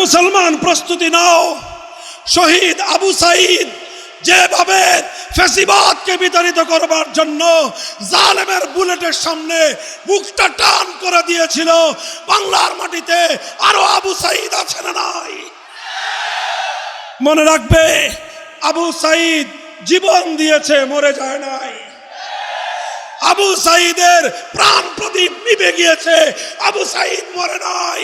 মুসলমান, প্রস্তুতি নাও। শহীদ আবু সাইদ যেভাবে ফেসিবাদকে বিতাড়িত করবার জন্য জালেমের বুলেটের সামনে বুকটা টান করে দিয়েছিল, বাংলার মাটিতে আরও আবু সাইদ আছে না নাই? মনে রাখবে, আবু সাইদ জীবন দিয়েছে, মরে যায় নাই। আবু সাইদের প্রাণ প্রদীপ নিবে গিয়েছে, আবু সাইদ মরে নাই।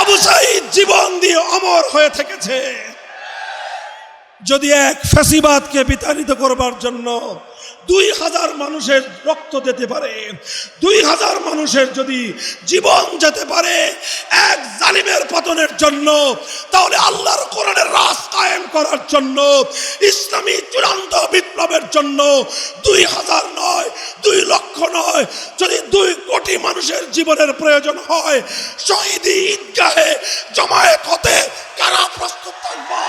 আবু সাইদ জীবন দিয়ে অমর হয়ে থেকেছে। যদি এক ফ্যাসিবাদকে বিতাড়িত করবার জন্য দুই হাজার মানুষের রক্ত দিতে পারে, দুই হাজার মানুষের যদি জীবন যেতে পারে এক জালিমের পতনের জন্য, তাহলে আল্লাহর কোরআনের রাস কায়েম করার জন্য, ইসলামী চূড়ান্ত বিপ্লবের জন্য দুই হাজার নয়, দুই লক্ষ নয়, যদি দুই কোটি মানুষের জীবনের প্রয়োজন হয়, শহীদি ঈদগাহে জমায়েত হতে কারা প্রস্তুত থাকবা?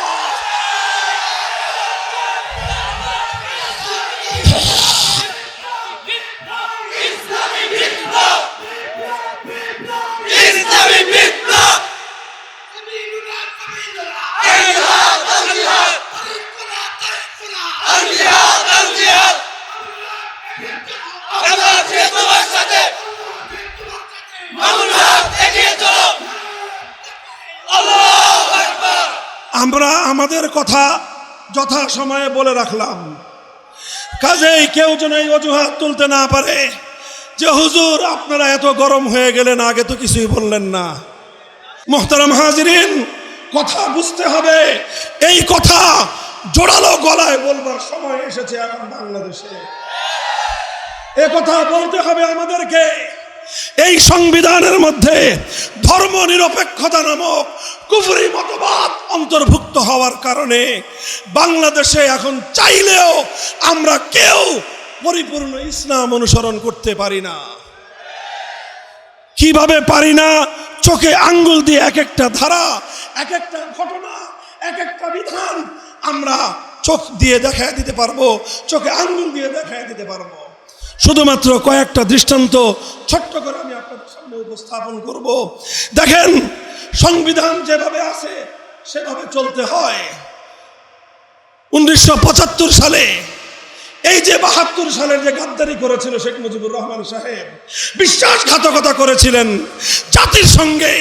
কথা যথা সময়ে বলে রাখলাম। কাজেই কেউ যেন এই অজুহাত তুলতে না পারে। যে হুজুর, আপনারা এত গরম হয়ে গেলেন, আগে তো কিছুই বললেন না। মোহতারাম হাজিরিন, কথা বুঝতে হবে। এই কথা জোরালো গলায় বলবার সময় এসেছে এখন বাংলাদেশে। এ কথা বলতে হবে আমাদেরকে। এই সংবিধানের মধ্যে ধর্ম নিরপেক্ষতা নামক কুফরি মতবাদ অন্তর্ভুক্ত হওয়ার কারণে বাংলাদেশে এখন চাইলেও আমরা কেউ পরিপূর্ণ ইসলাম অনুসরণ করতে পারি না। কীভাবে পারি না? চোখে আঙ্গুল দিয়ে এক একটা ধারা এক একটা ঘটনা এক একটা বিধান আমরা চোখ দিয়ে দেখায় দিতে পারব, চোখে আঙ্গুল দিয়ে দেখায় দিতে পারব। শুধুমাত্র কয়েকটা দৃষ্টান্ত ছোট্ট করে আমি আপনাদের সামনে উপস্থাপন করব। দেখেন, সংবিধান যেভাবে আছে, সেভাবে চলতে হয়। উনিশশো পঁচাত্তর সালে, এই যে বাহাত্তর সালের যে গাদ্দারি করেছিল শেখ মুজিবুর রহমান সাহেব, বিশ্বাসঘাতকতা করেছিলেন। জাতির সঙ্গে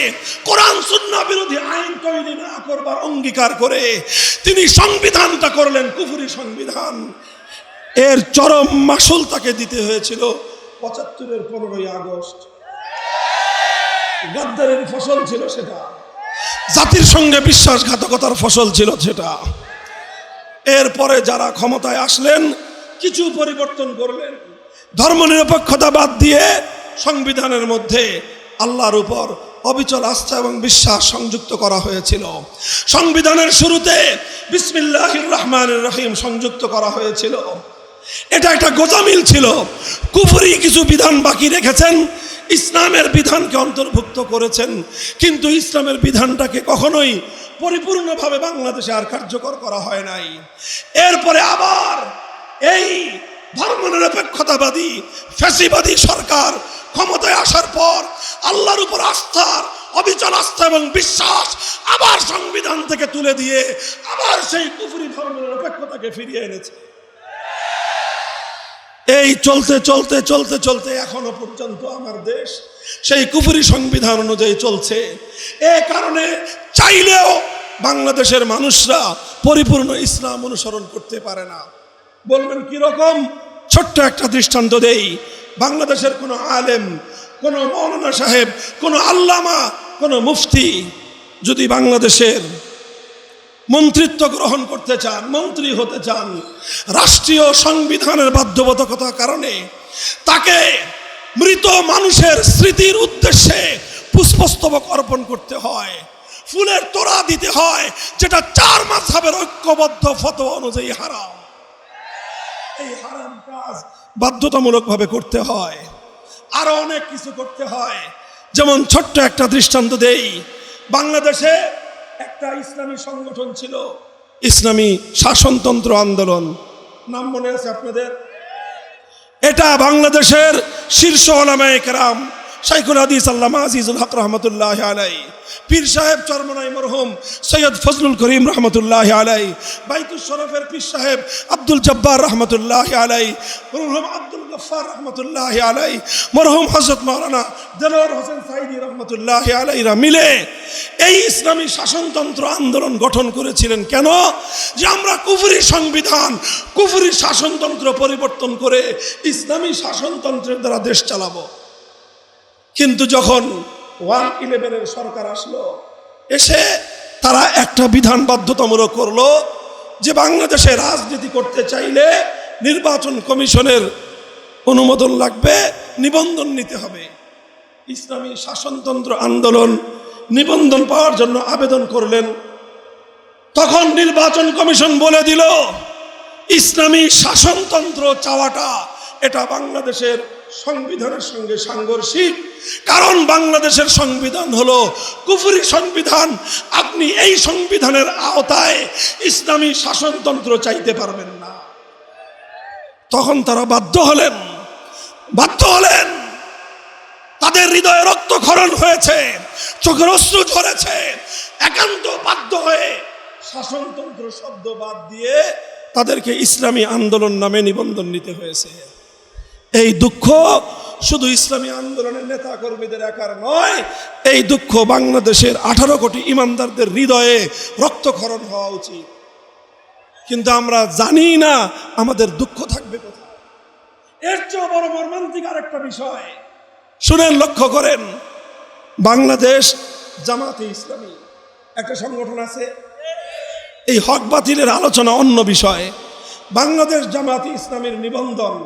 কোরআন সুন্না বিরোধী আইন তৈরি না করবার অঙ্গীকার করে তিনি সংবিধানটা করলেন, কুফুরি সংবিধান। এর চরম মাসুল তাকে দিতে হয়েছিল পঁচাত্তরের পনেরোই আগস্ট। গাদ্দারের ফসল ছিল সেটা। জাতির সঙ্গে বিশ্বাসঘাতকতার ফসল ছিল সেটা। এরপরে যারা ক্ষমতায় আসলেন, কিছু পরিবর্তন করলেন। ধর্মনিরপেক্ষতা বাদ দিয়ে সংবিধানের মধ্যে আল্লাহর উপর অবিচল আস্থা এবং বিশ্বাস সংযুক্ত করা হয়েছিল। সংবিধানের শুরুতে বিসমিল্লাহ রহমান রহিম সংযুক্ত করা হয়েছিল। এটা একটা গোজামিল ছিল। কুফুরি কিছু বিধান বাকি রেখেছেন। ইসলামের বিধানকে অন্তর্ভুক্ত করেছেন। কিন্তু ইসলামের বিধানটাকে কখনোই পরিপূর্ণভাবে বাংলাদেশে আর কার্যকর করা হয় নাই। এরপরে আবার এই ধর্মনিরপেক্ষতাবাদী, ফ্যাসিবাদী সরকার ক্ষমতায় আসার পর আল্লাহর উপর আস্থার, অবিচল আস্থা এবং বিশ্বাস আবার সংবিধান থেকে তুলে দিয়ে আবার সেই কুফুরি ধর্মনিরপেক্ষতাকে ফিরিয়ে এনেছে। এই চলতে চলতে চলতে চলতে এখনও পর্যন্ত আমার দেশ সেই কুফুরি সংবিধান অনুযায়ী চলছে। এ কারণে চাইলেও বাংলাদেশের মানুষরা পরিপূর্ণ ইসলাম অনুসরণ করতে পারে না। বলবেন কীরকম? ছোট্ট একটা দৃষ্টান্ত দেই। বাংলাদেশের কোনো আলেম, কোনো মৌলানা সাহেব, কোনো আল্লামা, কোনো মুফতি যদি বাংলাদেশের মন্ত্রিত্ব গ্রহণ করতে চান, মন্ত্রী হতে চান, রাষ্ট্রীয় সংবিধানের বাধ্যবাধকতার কারণে তাকে মৃত মানুষের স্মৃতির উদ্দেশ্যে পুষ্পস্তবক অর্পণ করতে হয়, ফুলের তোড়া দিতে হয়, যেটা চার মাসহাবের ঐক্যবদ্ধ ফতোয়া অনুযায়ী হারাম। এই হারাম কাজ বাধ্যতামূলকভাবে করতে হয়, আরও অনেক কিছু করতে হয়। যেমন ছোট্ট একটা দৃষ্টান্ত দেই, বাংলাদেশে একটা ইসলামী সংগঠন ছিল। ইসলামী শাসনতন্ত্র আন্দোলন। নাম মনে আছে আপনাদের? এটা বাংলাদেশের শীর্ষ ওলামায়ে কেরাম শাইখুল হাদিস আল্লামা আজিজুল হক রহমতুল্লাহ আলাই পীর সাহেব চরমনাই মরহুম সৈয়দ ফজলুল করিম রহমতুল্লাহ আলাই বাইতুল শরফের পীর সাহেব আব্দুল জব্বার রহমতুল্লাহ আলাই মরহুম গফার রহমতুল্লাহ আলাই মরহুম হজরত মৌলানা দেলোয়ার হোসেন সাইদি রহমতুল্লাহ আলাইরা মিলে এই ইসলামী শাসনতন্ত্র আন্দোলন গঠন করেছিলেন কেন? যে আমরা কুফুরি সংবিধান, কুফুরি শাসনতন্ত্র পরিবর্তন করে ইসলামী শাসনতন্ত্রের দ্বারা দেশ চালাবো। কিন্তু যখন ওয়ান ইলেভেনের সরকার আসলো, এসে তারা একটা বিধান বাধ্যতামূলক করল যে বাংলাদেশে রাজনীতি করতে চাইলে নির্বাচন কমিশনের অনুমোদন লাগবে, নিবন্ধন নিতে হবে। ইসলামী শাসনতন্ত্র আন্দোলন নিবন্ধন পাওয়ার জন্য আবেদন করলেন। তখন নির্বাচন কমিশন বলে দিল, ইসলামী শাসনতন্ত্র চাওয়াটা এটা বাংলাদেশের সংবিধানের সঙ্গে সাংঘর্ষিক। কারণ বাংলাদেশের সংবিধান হলো কুফুরি সংবিধান। আপনি এই সংবিধানের আওতায় ইসলামী শাসনতন্ত্র চাইতে পারবেন না। তখন তারা বাধ্য হলেন বাধ্য হলেন। তাদের হৃদয়ে রক্তক্ষরণ হয়েছে, চোখের অশ্রু ঝরেছে, একান্ত বাধ্য হয়ে শাসনতন্ত্র শব্দ বাদ দিয়ে তাদেরকে ইসলামী আন্দোলন নামে নিবন্ধন নিতে হয়েছে। এই দুঃখ শুধু ইসলামী আন্দোলনের নেতা কর্মীদের একার নয়, এই দুঃখ বাংলাদেশের আঠারো কোটি ইমানদারদের হৃদয়ে রক্তক্ষরণ হওয়া উচিত। কিন্তু আমরা জানি না আমাদের দুঃখ থাকবে কোথায়। এর চেয়েও বড় মর্মান্তিক আরেকটা বিষয়। শুনেন, লক্ষ্য করেন, বাংলাদেশ জামাতে ইসলামী একটা সংগঠন আছে। এই হক বাতিলের আলোচনা অন্য বিষয়। বাংলাদেশ জামাতে ইসলামের নিবন্ধন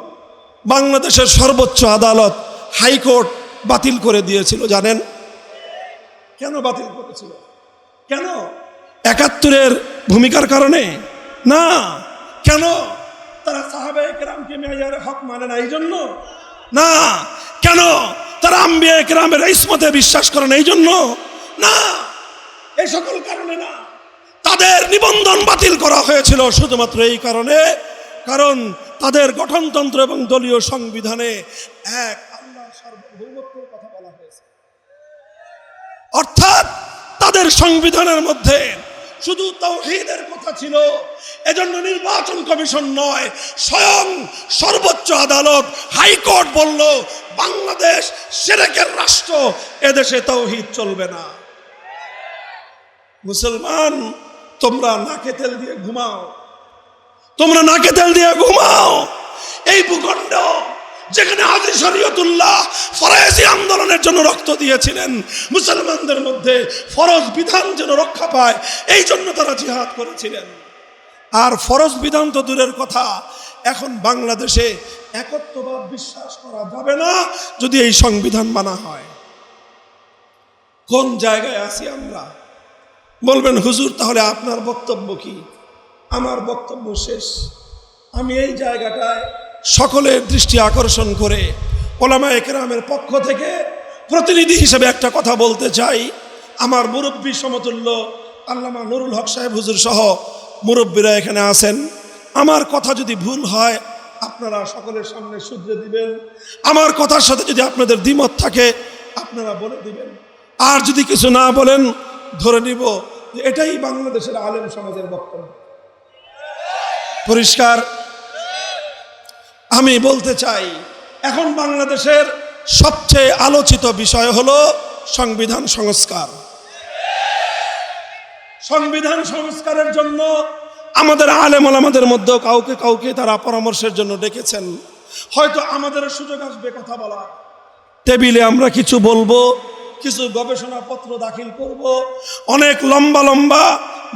বাংলাদেশের সর্বোচ্চ আদালত হাইকোর্ট বাতিল করে দিয়েছিল, জানেন? কেন বাতিল করেছিল? কেন? একাত্তরের ভূমিকার কারণে? না, কেন? তারা সাহাবে একরামকে মেয়ারে হক মানে না এই জন্য না। কেন? তারা আম্বিয়া একরামের ইসমতে বিশ্বাস করে না এই জন্য না। এই সকল কারণে না। তাদের নিবন্ধন বাতিল করা হয়েছিল শুধুমাত্র এই কারণে। কারণ তাদের গঠনতন্ত্র এবং দলীয় সংবিধানে এক আল্লাহর সার্বভৌমত্বের কথা বলা হয়েছে। অর্থাৎ তাদের সংবিধানের মধ্যে শুধু তৌহিদের কথা ছিল, এজন্য নির্বাচন কমিশন নয়, স্বয়ং সর্বোচ্চ আদালত, হাইকোর্ট বলল, বাংলাদেশ সেরেকের রাষ্ট্র, এদেশে তৌহিদ চলবে না। মুসলমান, তোমরা নাকে তেল দিয়ে ঘুমাও। তোমরা নাকে তেল দিয়ে ঘুমাও। এই ভূখণ্ড যেখানে হাজি শরীয়তুল্লাহ ফরাজি আন্দোলনের জন্য রক্ত দিয়েছিলেন। মুসলমানদের মধ্যে ফরজ বিধান যেন রক্ষা পায়, এই জন্য তারা জিহাদ করেছিলেন। আর ফরজ বিধান তো দূরের কথা, এখন বাংলাদেশে একত্ববাদ বিশ্বাস করা যাবে না যদি এই সংবিধান মানা হয়। কোন জায়গায় আছি আমরা? বলবেন, হুজুর, তাহলে আপনার বক্তব্য কি? আমার বক্তব্য শেষ। আমি এই জায়গাটায় সকলের দৃষ্টি আকর্ষণ করে ওলামা একরামের পক্ষ থেকে প্রতিনিধি হিসেবে একটা কথা বলতে চাই। আমার মুরব্বী সমতুল্য আল্লামা নুরুল হক সাহেব হুজুর সহ মুরব্বীরা এখানে আছেন। আমার কথা যদি ভুল হয়, আপনারা সকলের সামনে শুধরে দিবেন। আমার কথার সাথে যদি আপনাদের দ্বিমত থাকে, আপনারা বলে দিবেন। আর যদি কিছু না বলেন, ধরে নিব এটাই বাংলাদেশের আলেম সমাজের বক্তব্য। পরিষ্কার? আমি বলতে চাই এখন বাংলাদেশের সবচেয়ে আলোচিত বিষয় হলো সংবিধান সংস্কার। সংবিধান সংস্কারের জন্য আমাদের আলেম আমাদের মধ্যে কাউকে কাউকে তারা পরামর্শের জন্য ডেকেছেন। হয়তো আমাদের সুযোগ আসবে কথা বলার। টেবিলে আমরা কিছু বলব, কিছু গবেষণাপত্র দাখিল করব, অনেক লম্বা লম্বা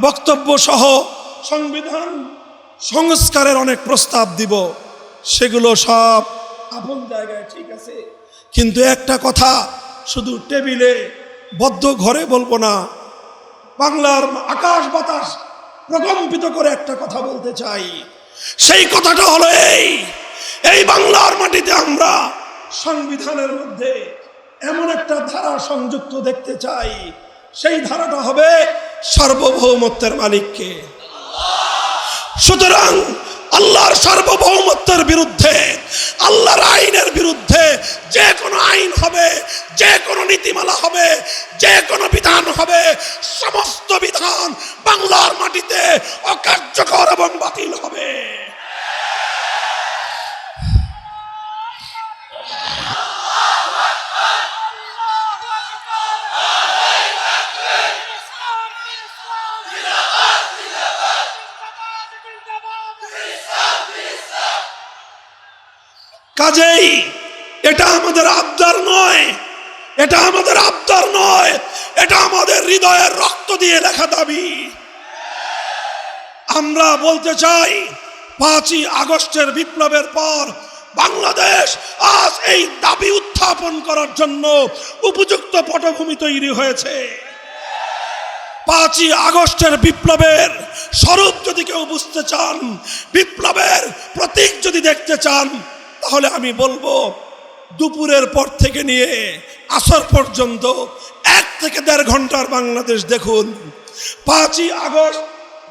বক্তব্য সহ সংবিধান সংস্কারের অনেক প্রস্তাব দিব। সেগুলো সব আপন জায়গায় ঠিক আছে। কিন্তু একটা কথা শুধু টেবিলে বদ্ধ ঘরে বলব না, বাংলার আকাশ বাতাস প্রকম্পিত করে একটা কথা বলতে চাই। সেই কথাটা হলো এই এই বাংলার মাটিতে আমরা সংবিধানের মধ্যে এমন একটা ধারা সংযুক্ত দেখতে চাই। সেই ধারাটা হবে সার্বভৌমত্বের মালিককে। সুতরাং আল্লাহর সার্বভৌমত্বের বিরুদ্ধে, আল্লাহর আইনের বিরুদ্ধে যে কোনো আইন হবে, যে কোনো নীতিমালা হবে, যে কোনো বিধান হবে, সমস্ত বিধান বাংলার মাটিতে অকার্যকর এবং বাতিল হবে। কাজেই এটা আমাদের আবদার নয়। এটা আমাদের আবদার নয়। এটা আমাদের হৃদয়ের রক্ত দিয়ে লেখা দাবি। আমরা বলতে চাই, পাঁচই আগস্টের বিপ্লবের পর বাংলাদেশ আজ এই দাবি উত্থাপন করার জন্য উপযুক্ত পটভূমি তৈরি হয়েছে। পাঁচই আগস্টের বিপ্লবের স্বরূপ যদি কেউ বুঝতে চান, বিপ্লবের প্রতীক যদি দেখতে চান তাহলে আমি বলব, দুপুরের পর থেকে নিয়ে আসর পর্যন্ত এক থেকে দেড় ঘণ্টার বাংলাদেশ দেখুন। পাঁচই আগস্ট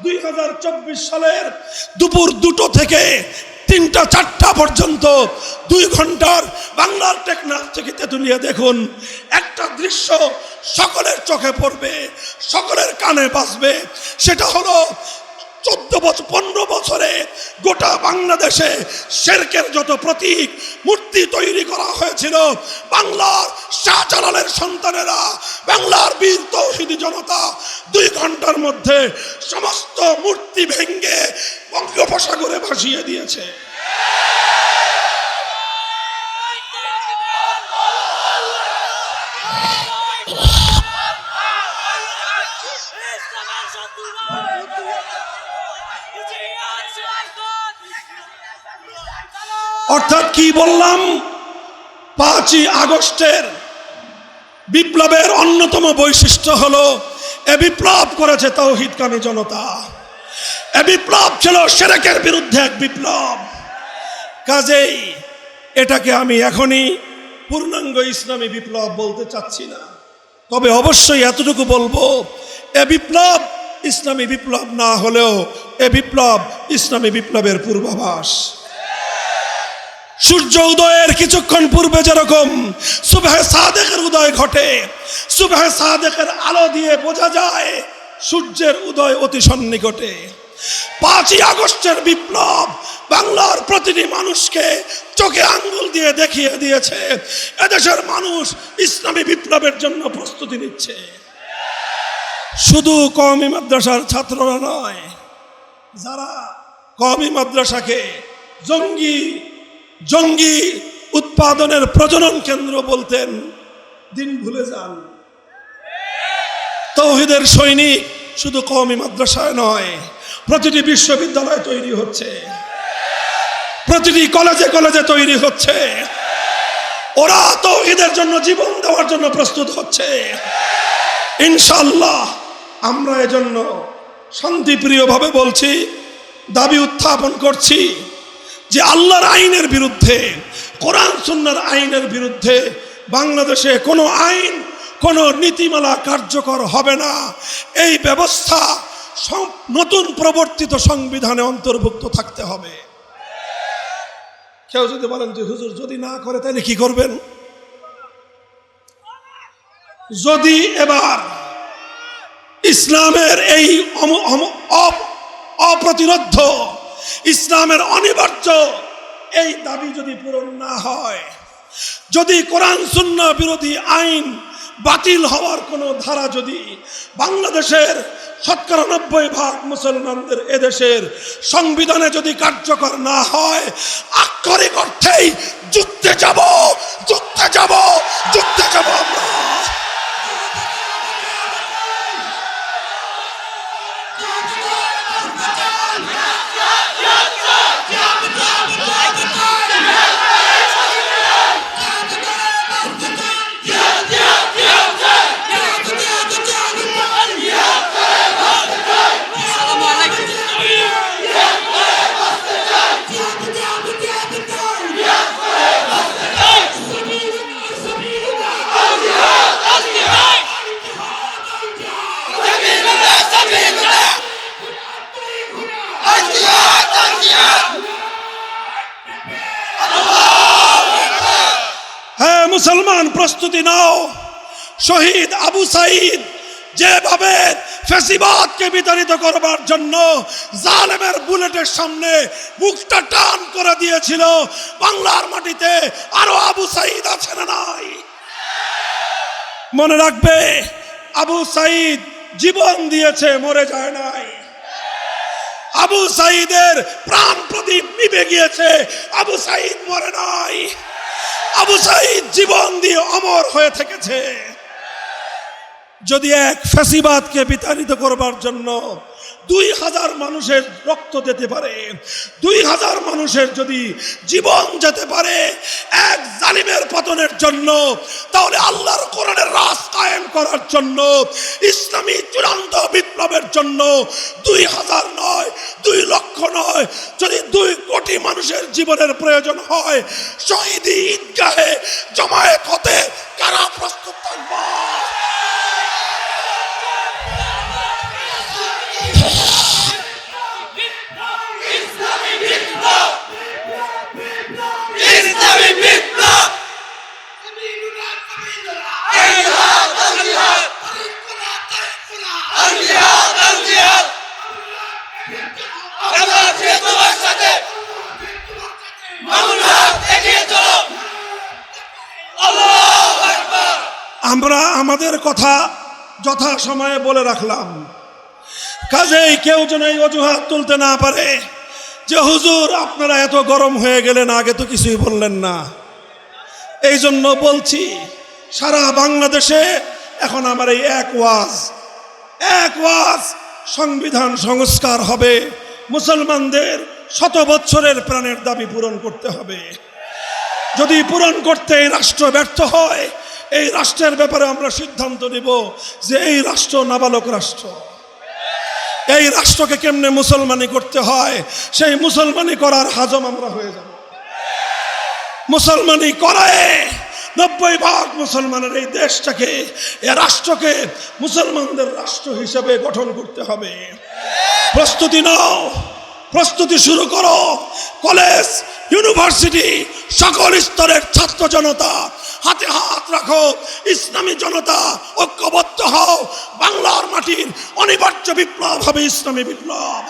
দুই হাজার চব্বিশ সালের দুপুর দুটো থেকে তিনটা চারটা পর্যন্ত দুই ঘণ্টার বাংলার টেকনাফ থেকে তেতুলিয়া দেখুন। একটা দৃশ্য সকলের চোখে পড়বে, সকলের কানে বাজবে, সেটা হলো চোদ্দ বছর, পনেরো বছরে গোটা বাংলাদেশে শেরকের যত প্রতীক মূর্তি তৈরি করা হয়েছিল, বাংলার শাহজালালের সন্তানেরা, বাংলার বীর তৌহিদি জনতা দুই ঘণ্টার মধ্যে সমস্ত মূর্তি ভেঙ্গে বঙ্গোপসাগরে ভাসিয়ে দিয়েছে। অর্থাৎ কি বললাম? পাঁচই আগস্টের বিপ্লবের অন্যতম বৈশিষ্ট্য হলো, এ বিপ্লব করেছে তৌহিদ কামী জনতা। এ বিপ্লব ছিল সেরেকের বিরুদ্ধে এক বিপ্লব। কাজেই এটাকে আমি এখনই পূর্ণাঙ্গ ইসলামী বিপ্লব বলতে চাচ্ছি না। তবে অবশ্যই এতটুকু বলব, এ বিপ্লব ইসলামী বিপ্লব না হলেও এ বিপ্লব ইসলামী বিপ্লবের পূর্বাভাস। সূর্য উদয়ের কিছুক্ষণ পূর্বে যেরকম সুবাহ সাদেকের উদয় ঘটে, সুবাহ সাদেকের আলো দিয়ে বোঝা যায় সূর্যের উদয় অতি সন্নিকটে। পাঁচই আগস্টের বিপ্লব বাংলার প্রতিটি মানুষকে চোখে আঙ্গুল দিয়ে দেখিয়ে দিয়েছে। এদেশের মানুষ ইসলামী বিপ্লবের জন্য প্রস্তুতি নিচ্ছে। শুধু কওমি মাদ্রাসার ছাত্ররা নয়, যারা কওমি মাদ্রাসাকে জঙ্গি জঙ্গি উৎপাদনের প্রজনন কেন্দ্র বলতেন, দিন ভুলে যান। তৌহিদের সৈনিক শুধু কওমি মাদ্রাসায় নয়, প্রতিটি বিশ্ববিদ্যালয় তৈরি হচ্ছে। প্রতিটি কলেজে কলেজে তৈরি হচ্ছে। ওরা তৌহিদের জন্য জীবন দেওয়ার জন্য প্রস্তুত হচ্ছে। ইনশাল্লাহ আমরা এজন্য শান্তিপ্রিয়ভাবে বলছি, দাবি উত্থাপন করছি। যে আল্লাহর আইনের বিরুদ্ধে, কোরআন সুন্নার আইনের বিরুদ্ধে বাংলাদেশে কোনো আইন, কোনো নীতিমালা কার্যকর হবে না। এই ব্যবস্থা নতুন প্রবর্তিত সংবিধানে অন্তর্ভুক্ত থাকতে হবে। কেউ যদি বলেন যে হুজুর যদি না করে, তাহলে কি করবেন? যদি এবার ইসলামের এই অম- অম- অপ্রতিরোধ ইসলামের অনিবার্য। এই দাবি যদি পূরণ না হয়, যদি কোরআন শূন্য বিরোধী আইন বাতিল হওয়ার কোনো ধারা যদি বাংলাদেশের শতকরা নব্বই ভাগ মুসলমানদের এদেশের সংবিধানে যদি কার্যকর না হয়, আক্ষরিক অর্থেই যুদ্ধে যাব। মুসলমান, প্রস্তুতি নাও। শহীদ আবু সাইদ যেভাবে ফেসিবাদকে বিতাড়িত করবার জন্য জালেমের বুলেটের সামনে মুখটা টান করে দিয়েছিল, বাংলার মাটিতে আরও আবু সাইদ আছে না নাই? মনে রাখবে, আবু সাইদ জীবন দিয়েছে, মরে যায় নাই। আবু সাইদের প্রাণ প্রদীপ নিভে গিয়েছে, আবু সাইদ মরে নাই। আবু সাইদ জীবন দিয়ে অমর হয়ে থেকেছে। যদি এক ফ্যাসিবাদকে বিতাড়িত করবার জন্য দুই হাজার মানুষের রক্ত দিতে পারে, দুই হাজার মানুষের যদি জীবন যেতে পারে এক জালিমের পতনের জন্য, তাহলে আল্লাহর কোরআনের রাস কায়েম করার জন্য, ইসলামী চূড়ান্ত বিপ্লবের জন্য দুই হাজার নয়, দুই লক্ষ নয়, যদি দুই কোটি মানুষের জীবনের প্রয়োজন হয়, শহীদি ঈদগাহে জমায়েত হতে কারা প্রস্তুত আমরা আমাদের কথা যথা সময়ে বলে রাখলাম। কাজেই কেউ যেন এই অজুহাত তুলতে না পারে যে, হুজুর, আপনারা এত গরম হয়ে গেলেন, আগে তো কিছুই বললেন না। এই জন্য বলছি, সারা বাংলাদেশে এখন আমার এই এক ওয়াজ এক ওয়াজ সংবিধান সংস্কার হবে। মুসলমানদের শত বৎসরের প্রাণের দাবি পূরণ করতে হবে। যদি পূরণ করতে রাষ্ট্র ব্যর্থ হয় এই রাষ্ট্রের ব্যাপারে আমরা সিদ্ধান্ত নিব যে এই রাষ্ট্র নাবালক রাষ্ট্র। এই রাষ্ট্রকে কেমনে মুসলমানি করতে হয়, সেই মুসলমানি করার হাজম আমরা হয়ে যাব। মুসলমানি করায় নব্বই ভাগ মুসলমানের এই দেশটাকে, এ রাষ্ট্রকে মুসলমানদের রাষ্ট্র হিসেবে গঠন করতে হবে। প্রস্তুতি নাও। প্রস্তুতি শুরু করো। কলেজ, ইউনিভার্সিটি, সকল স্তরের ছাত্র জনতা, হাতে হাত রাখো। ইসলামী জনতা, ঐক্যবদ্ধ হও। বাংলার মাটির অনিবার্য বিপ্লব হবে ইসলামী বিপ্লব।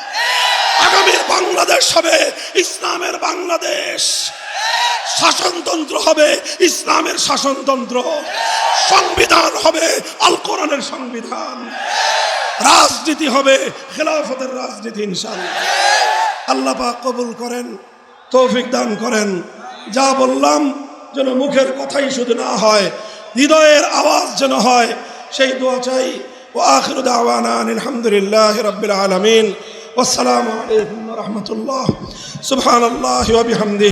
আগামীর বাংলাদেশ হবে ইসলামের বাংলাদেশ। শাসনতন্ত্র হবে ইসলামের শাসনতন্ত্র। সংবিধান হবে আল কোরআনের সংবিধান। রাজনীতি হবে, খেলাফতের রাজনীতি ইনশাল্লাহ আল্লাহ পাক কবুল করেন, তৌফিক দান করেন। যা বললাম যেন মুখের কথাই শুধু না হয়, হৃদয়ের আওয়াজ যেন হয়, সেই দোয়া চাই। ও আখির দাওয়ানা আলহামদুলিল্লাহ রবিল আলমিন। আসসালামু আলাইকুম রহমতুল্লাহ। সুবহানাল্লাহি ওয়া বিহামদিহি।